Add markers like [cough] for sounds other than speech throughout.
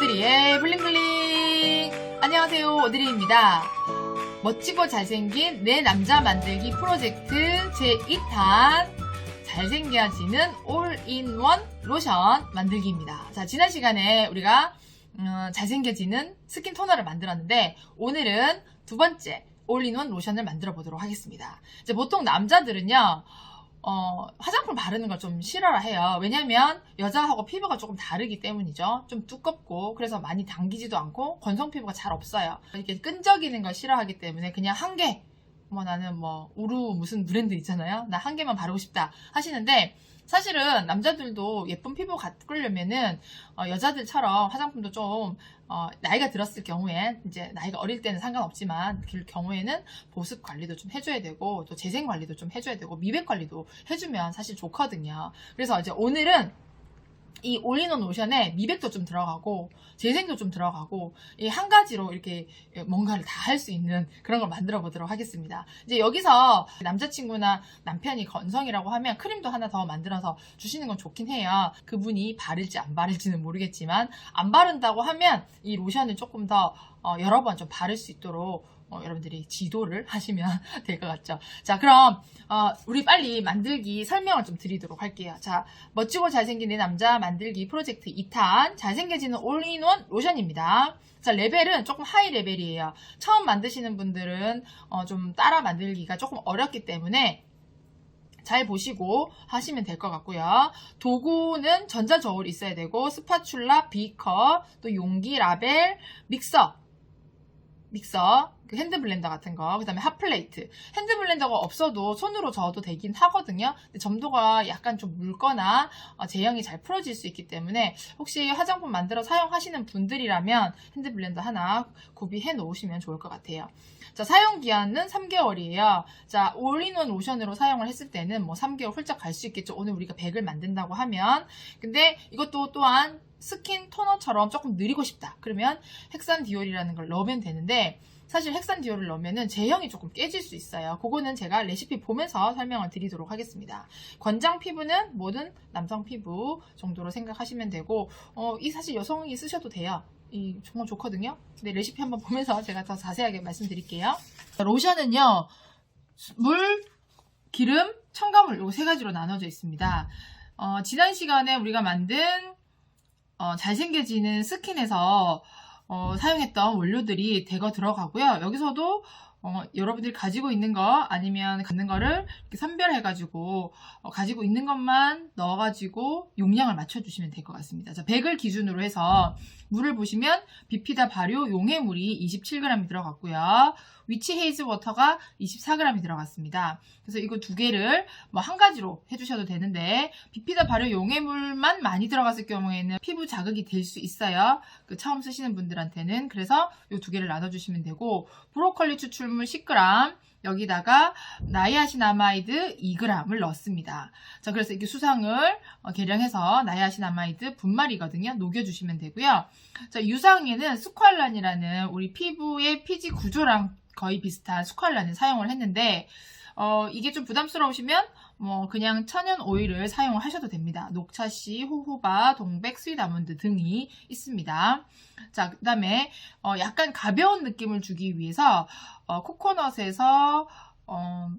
오드리의 블링블링. 안녕하세요 오드리입니다. 멋지고 잘생긴 내 남자 만들기 프로젝트 제2탄 잘생겨지는 올인원 로션 만들기입니다. 자 지난 시간에 우리가 음, 잘생겨지는 스킨 토너를 만들었는데 오늘은 두 번째 올인원 로션을 만들어 보도록 하겠습니다. 이제 보통 남자들은요 어, 화장품 바르는 걸 좀 싫어해요. 왜냐면 여자하고 피부가 조금 다르기 때문이죠. 좀 두껍고 그래서 많이 당기지도 않고 건성 피부가 잘 없어요. 이렇게 끈적이는 걸 싫어하기 때문에 그냥 한 개, 뭐 나는 뭐 우루 무슨 브랜드 있잖아요. 나 한 개만 바르고 싶다 하시는데 사실은 남자들도 예쁜 피부 가꾸려면은 어, 여자들처럼 화장품도 좀 어, 나이가 들었을 경우에 이제 나이가 어릴 때는 상관없지만 그 경우에는 보습 관리도 좀 해줘야 되고 또 재생 관리도 좀 해줘야 되고 미백 관리도 해주면 사실 좋거든요. 그래서 이제 오늘은 이 올인원 로션에 미백도 좀 들어가고 재생도 좀 들어가고 이 한 가지로 이렇게 뭔가를 다 할 수 있는 그런 걸 만들어 보도록 하겠습니다. 이제 여기서 남자친구나 남편이 건성이라고 하면 크림도 하나 더 만들어서 주시는 건 좋긴 해요. 그분이 바를지 안 바를지는 모르겠지만 안 바른다고 하면 이 로션을 조금 더 어, 여러 번 좀 바를 수 있도록 어, 여러분들이 지도를 하시면 [laughs] 될 것 같죠. 자, 그럼 어, 우리 빨리 만들기 설명을 좀 드리도록 할게요. 자, 멋지고 잘생긴 내 남자 만들기 프로젝트 2탄 잘생겨지는 올인원 로션입니다. 자, 레벨은 조금 하이 레벨이에요. 처음 만드시는 분들은 어, 좀 따라 만들기가 조금 어렵기 때문에 잘 보시고 하시면 될 것 같고요. 도구는 전자저울 있어야 되고 스파츌라, 비커, 또 용기, 라벨, 믹서, 믹서, 그 핸드 블렌더 같은 거, 그 다음에 핫플레이트. 핸드 블렌더가 없어도 손으로 저어도 되긴 하거든요. 근데 점도가 약간 좀 묽거나 어, 제형이 잘 풀어질 수 있기 때문에 혹시 화장품 만들어 사용하시는 분들이라면 핸드 블렌더 하나 구비해 놓으시면 좋을 것 같아요. 자, 사용 기한은 3개월이에요. 자, 올인원 로션으로 사용을 했을 때는 뭐 3개월 훌쩍 갈 수 있겠죠. 오늘 우리가 100을 만든다고 하면. 근데 이것도 또한 스킨 토너처럼 조금 느리고 싶다. 그러면 헥산 디올이라는 걸 넣으면 되는데 사실 헥산 디올을 넣으면 제형이 조금 깨질 수 있어요. 그거는 제가 레시피 보면서 설명을 드리도록 하겠습니다. 권장 피부는 모든 남성 피부 정도로 생각하시면 되고 어, 이 사실 여성이 쓰셔도 돼요. 이 정말 좋거든요. 근데 레시피 한번 보면서 [laughs] 제가 더 자세하게 말씀드릴게요. 로션은요. 물, 기름, 첨가물 이거 세 가지로 나눠져 있습니다. 어, 지난 시간에 우리가 만든 어, 잘생겨지는 스킨에서 어, 사용했던 원료들이 대거 들어가고요. 여기서도 어, 여러분들이 가지고 있는 거 아니면 갖는 거를 선별해가지고 어, 가지고 있는 것만 넣어가지고 용량을 맞춰주시면 될 것 같습니다. 자, 100을 기준으로 해서 물을 보시면 비피다 발효 용해물이 27g이 들어갔고요. 위치 헤이즈 워터가 24g이 들어갔습니다. 그래서 이거 두 개를 뭐 한 가지로 해주셔도 되는데 비피다 발효 용해물만 많이 들어갔을 경우에는 피부 자극이 될 수 있어요. 그 처음 쓰시는 분들한테는 그래서 이 두 개를 나눠주시면 되고 브로콜리 추출 물 10g 여기다가 나이아신아마이드 2g을 넣습니다. 자, 그래서 이렇게 수상을 어, 계량해서 나이아신아마이드 분말이거든요. 녹여주시면 되고요. 자, 유상에는 스ኳ란이라는 우리 피부의 피지 구조랑 거의 비슷한 스ኳ란을 사용을 했는데, 어, 이게 좀 부담스러우시면, 뭐, 그냥 천연 오일을 사용을 하셔도 됩니다. 녹차씨, 호호바, 동백, 스윗아몬드 등이 있습니다. 자, 그 다음에, 어, 약간 가벼운 느낌을 주기 위해서, 어, 코코넛에서, 어,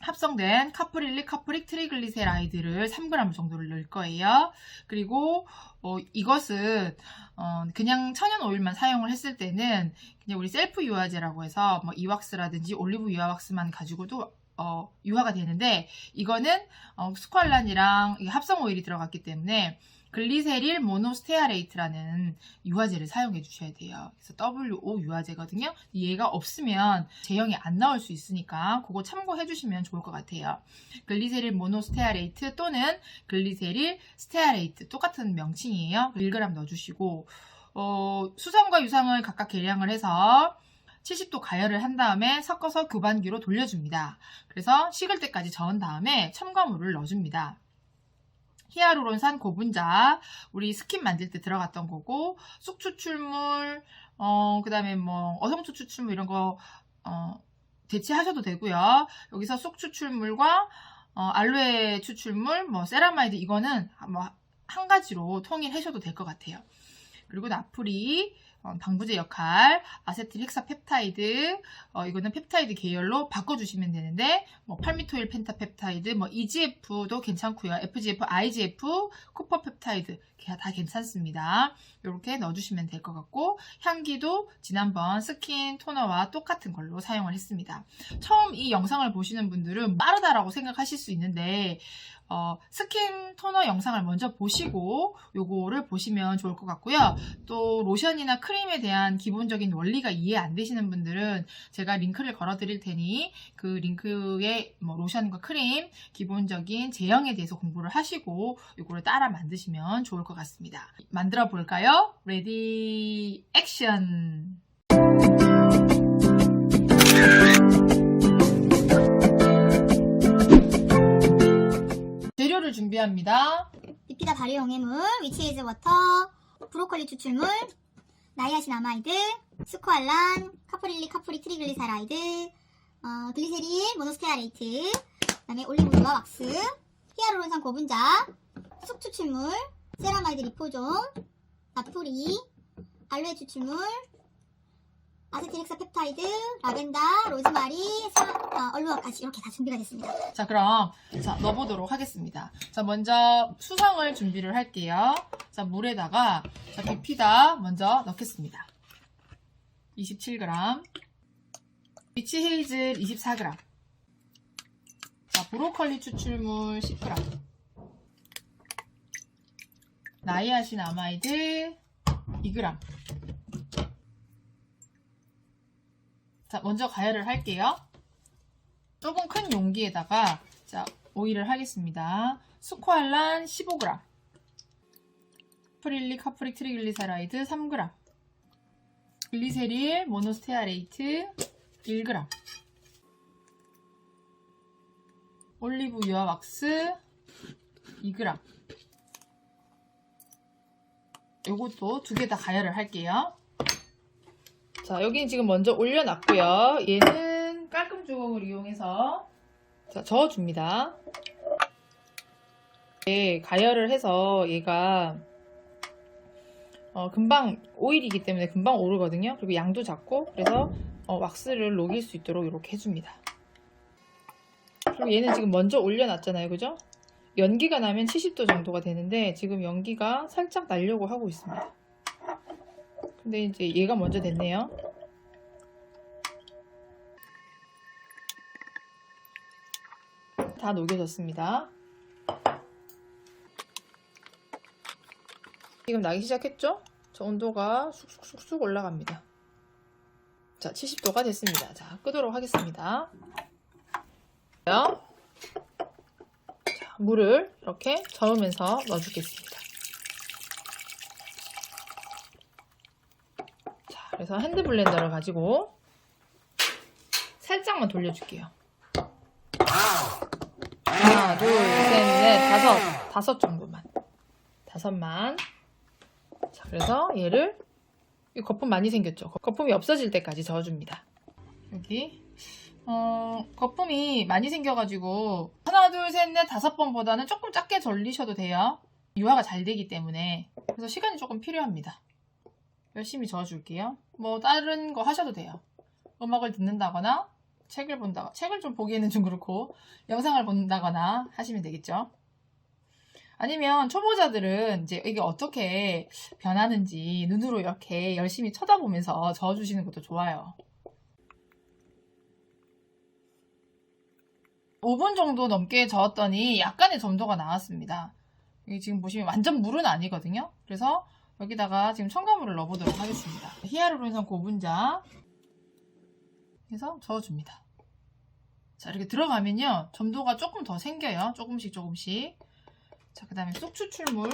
합성된 카프릴릭, 카프릭, 트리글리세라이드를 3g 정도를 넣을 거예요. 그리고 어, 이것은 어, 그냥 천연 오일만 사용을 했을 때는 그냥 우리 셀프 유화제라고 해서 뭐 이왁스라든지 올리브 유화왁스만 가지고도 어, 유화가 되는데 이거는 어, 스ኳ란이랑 합성 오일이 들어갔기 때문에 글리세릴 모노스테아레이트라는 유화제를 사용해 주셔야 돼요. 그래서 WO 유화제거든요. 얘가 없으면 제형이 안 나올 수 있으니까 그거 참고해 주시면 좋을 것 같아요. 글리세릴 모노스테아레이트 또는 글리세릴 스테아레이트 똑같은 명칭이에요. 1g 넣어주시고 어, 수성과 유상을 각각 계량을 해서 70도 가열을 한 다음에 섞어서 교반기로 돌려줍니다. 그래서 식을 때까지 저은 다음에 첨가물을 넣어줍니다. 히아루론산 고분자 우리 스킨 만들 때 들어갔던 거고 쑥 추출물 어 그 다음에 뭐 어성초 추출물 이런 거 어, 대체하셔도 되고요. 여기서 쑥 추출물과 어, 알로에 추출물, 뭐 세라마이드 이거는 뭐 한 가지로 통일하셔도 될 것 같아요. 그리고 어, 방부제 역할, 아세틸 헥사펩타이드, 어, 이거는 펩타이드 계열로 바꿔주시면 되는데, 뭐, 팔미토일 펜타펩타이드, 뭐, EGF도 괜찮고요. FGF, IGF, 코퍼펩타이드, 다 괜찮습니다. 이렇게 넣어주시면 될 것 같고, 향기도 지난번 스킨 토너와 똑같은 걸로 사용을 했습니다. 처음 이 영상을 보시는 분들은 빠르다라고 생각하실 수 있는데, 어, 스킨 토너 영상을 먼저 보시고 요거를 보시면 좋을 것 같고요. 또 로션이나 크림에 대한 기본적인 원리가 이해 안 되시는 분들은 제가 링크를 걸어 드릴 테니 그 링크에 뭐 로션과 크림 기본적인 제형에 대해서 공부를 하시고 요거를 따라 만드시면 좋을 것 같습니다. 만들어 볼까요? 레디 액션! 준비합니다. 리피다 발효 용해물, 위치에즈 워터, 브로콜리 추출물, 나이아신 아마이드, 스코알란, 카프릴리 카프리 트리글리사라이드, 어, 글리세린, 모노스테아레이트, 그다음에 올리브유와 왁스, 히아루론산 고분자, 쑥 추출물, 세라마이드 리포존, 나프리, 알로에 추출물, 아세틸엑사 펩타이드, 라벤더, 로즈마리, 사, 어, 얼루아까지 이렇게 다 준비가 됐습니다. 자, 그럼 자, 넣어보도록 하겠습니다. 자, 먼저 수성을 준비를 할게요. 자, 물에다가 자, 비피다 먼저 넣겠습니다. 27g 위치 헤이즐 24g 자, 브로콜리 추출물 10g 나이아신 아마이드 2g 자, 먼저 가열을 할게요. 조금 큰 용기에다가 자 오일을 하겠습니다. 스코알란 15g, 프릴리 카프릭 트리글리사라이드 3g, 글리세릴 모노스테아레이트 1g, 올리브유와 왁스 2g. 요것도 두 개 다 가열을 할게요. 자, 여기는 지금 먼저 올려놨고요. 얘는 깔끔 주걱을 이용해서 자, 저어줍니다. 네, 가열을 해서 얘가 어, 금방 오일이기 때문에 금방 오르거든요. 그리고 양도 작고 그래서 어, 왁스를 녹일 수 있도록 이렇게 해줍니다. 그리고 얘는 지금 먼저 올려놨잖아요. 그죠? 연기가 나면 70도 정도가 되는데 지금 연기가 살짝 나려고 하고 있습니다. 근데 이제 얘가 먼저 됐네요. 다 녹여졌습니다. 지금 나기 시작했죠? 저 온도가 쑥쑥쑥쑥 올라갑니다. 자, 70도가 됐습니다. 자, 끄도록 하겠습니다. 자, 물을 이렇게 저으면서 넣어주겠습니다. 자, 그래서 핸드 블렌더를 가지고 살짝만 돌려줄게요. 하나, 둘, 셋, 넷, 다섯. 다섯 정도만. 다섯만. 자, 그래서 얘를, 이 거품 많이 생겼죠? 거품이 없어질 때까지 저어줍니다. 여기. 어, 거품이 많이 생겨가지고, 하나, 둘, 셋, 넷, 다섯 번보다는 조금 작게 절리셔도 돼요. 유화가 잘 되기 때문에. 그래서 시간이 조금 필요합니다. 열심히 저어줄게요. 뭐, 다른 거 하셔도 돼요. 음악을 듣는다거나, 책을 본다거나, 책을 좀 보기에는 좀 그렇고, 영상을 본다거나 하시면 되겠죠. 아니면 초보자들은 이제 이게 어떻게 변하는지 눈으로 이렇게 열심히 쳐다보면서 저어주시는 것도 좋아요. 5분 정도 넘게 저었더니 약간의 점도가 나왔습니다. 지금 보시면 완전 물은 아니거든요. 그래서 여기다가 지금 첨가물을 넣어보도록 하겠습니다. 히아루론산 고분자 해서 저어줍니다. 자, 이렇게 들어가면요. 점도가 조금 더 생겨요. 조금씩 조금씩. 자, 그 다음에 쑥 추출물.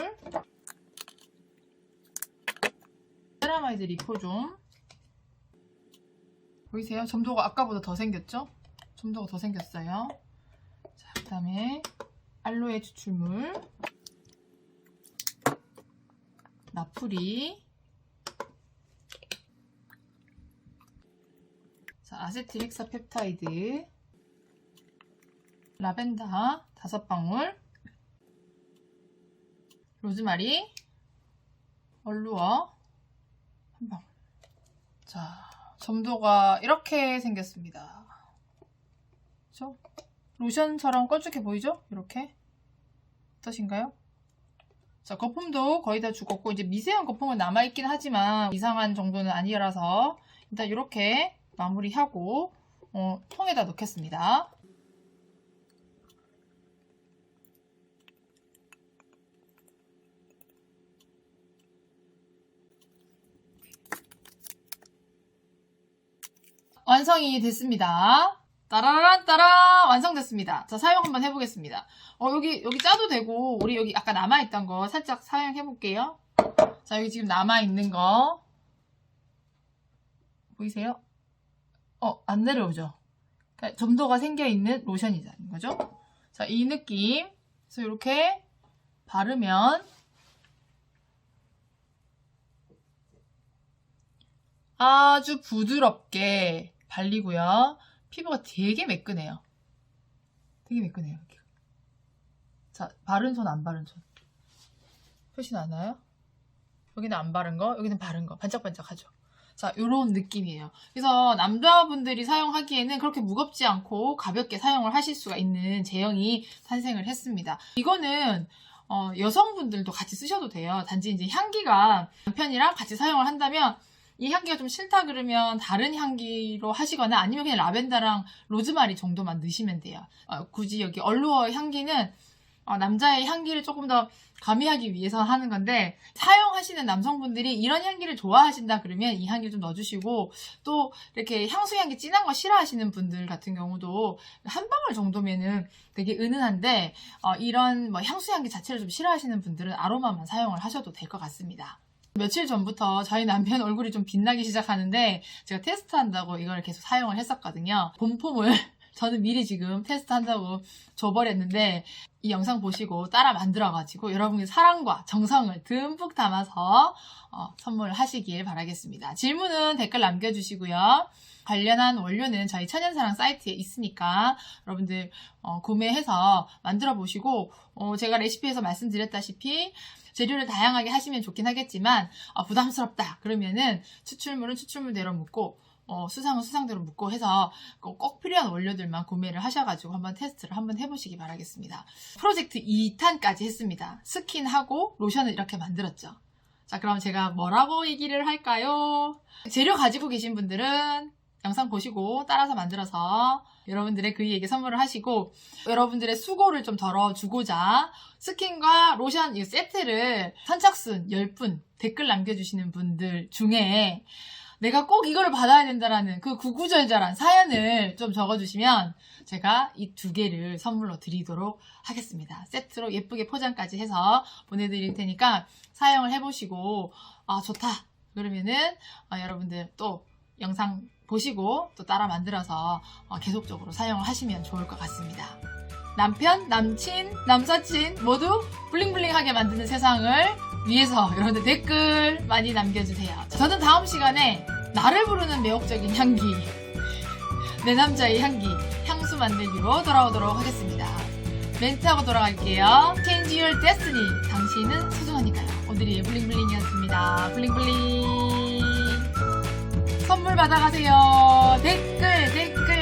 세라마이드 리포좀. 보이세요? 점도가 아까보다 더 생겼죠? 점도가 더 생겼어요. 자, 그 다음에 알로에 추출물. 나풀이. 자, 아세틸 헥사 펩타이드. 라벤더 다섯 방울, 로즈마리, 얼루어, 한 방. 자, 점도가 이렇게 생겼습니다. 그죠? 로션처럼 껄쭉해 보이죠? 이렇게. 어떠신가요? 자, 거품도 거의 다 죽었고, 이제 미세한 거품은 남아있긴 하지만, 이상한 정도는 아니라서, 일단 이렇게 마무리하고, 어, 통에다 넣겠습니다. 완성이 됐습니다. 따라란 따라 완성됐습니다. 자 사용 한번 해보겠습니다. 어 여기 여기 짜도 되고 우리 여기 아까 남아있던 거 살짝 사용해 볼게요. 자 여기 지금 남아있는 거 보이세요? 어 안 내려오죠? 그러니까 점도가 생겨 있는 로션이라는 거죠. 자 이 느낌 그래서 이렇게 바르면 아주 부드럽게 발리고요. 피부가 되게 매끈해요. 되게 매끈해요. 이렇게. 자, 바른 손, 안 바른 손. 표시 나나요? 여기는 안 바른 거, 여기는 바른 거. 반짝반짝하죠? 자, 요런 느낌이에요. 그래서 남자분들이 사용하기에는 그렇게 무겁지 않고 가볍게 사용을 하실 수가 있는 제형이 탄생을 했습니다. 이거는 어, 여성분들도 같이 쓰셔도 돼요. 단지 이제 향기가 남편이랑 같이 사용을 한다면 이 향기가 좀 싫다 그러면 다른 향기로 하시거나 아니면 그냥 라벤더랑 로즈마리 정도만 넣으시면 돼요. 어, 굳이 여기 얼루어 향기는 어, 남자의 향기를 조금 더 가미하기 위해서 하는 건데 사용하시는 남성분들이 이런 향기를 좋아하신다 그러면 이 향기를 좀 넣어주시고 또 이렇게 향수 향기 진한 거 싫어하시는 분들 같은 경우도 한 방울 정도면은 되게 은은한데 어, 이런 뭐 향수 향기 자체를 좀 싫어하시는 분들은 아로마만 사용을 하셔도 될 것 같습니다. 며칠 전부터 저희 남편 [laughs] 얼굴이 좀 빛나기 시작하는데 제가 테스트한다고 이걸 계속 사용을 했었거든요. 본품을 저는 미리 지금 테스트 한다고 줘버렸는데 이 영상 보시고 따라 만들어가지고 여러분의 사랑과 정성을 듬뿍 담아서 어, 선물하시길 바라겠습니다. 질문은 댓글 남겨주시고요. 관련한 원료는 저희 천연사랑 사이트에 있으니까 여러분들 어, 구매해서 만들어 보시고 어, 제가 레시피에서 말씀드렸다시피 재료를 다양하게 하시면 좋긴 하겠지만 어, 부담스럽다 그러면은 추출물은 추출물대로 묻고 어, 수상은 수상대로 묻고 해서 꼭, 꼭 필요한 원료들만 구매를 하셔가지고 한번 테스트를 한번 해보시기 바라겠습니다. 프로젝트 2탄까지 했습니다. 스킨하고 로션을 이렇게 만들었죠. 자 그럼 제가 뭐라고 얘기를 할까요? 재료 가지고 계신 분들은 영상 보시고 따라서 만들어서 여러분들의 그이에게 선물을 하시고 여러분들의 수고를 좀 덜어주고자 스킨과 로션 이 세트를 선착순 10분 댓글 남겨주시는 분들 중에 내가 꼭 이걸 받아야 된다라는 그 구구절절한 사연을 좀 적어주시면 제가 이 두 개를 선물로 드리도록 하겠습니다. 세트로 예쁘게 포장까지 해서 보내드릴 테니까 사용을 해보시고 아 좋다 그러면은 어, 여러분들 또 영상 보시고 또 따라 만들어서 어, 계속적으로 사용을 하시면 좋을 것 같습니다. 남편, 남친, 남사친 모두 블링블링하게 만드는 세상을 위해서 [laughs] 여러분들 댓글 많이 남겨주세요. 저는 다음 시간에 나를 부르는 매혹적인 향기, [laughs] 내 남자의 향기, 향수 만들기로 돌아오도록 하겠습니다. 멘트하고 돌아갈게요. Change your destiny. 당신은 소중하니까요. 오늘의 블링블링이었습니다. 블링블링. 선물 받아가세요. 댓글, 댓글.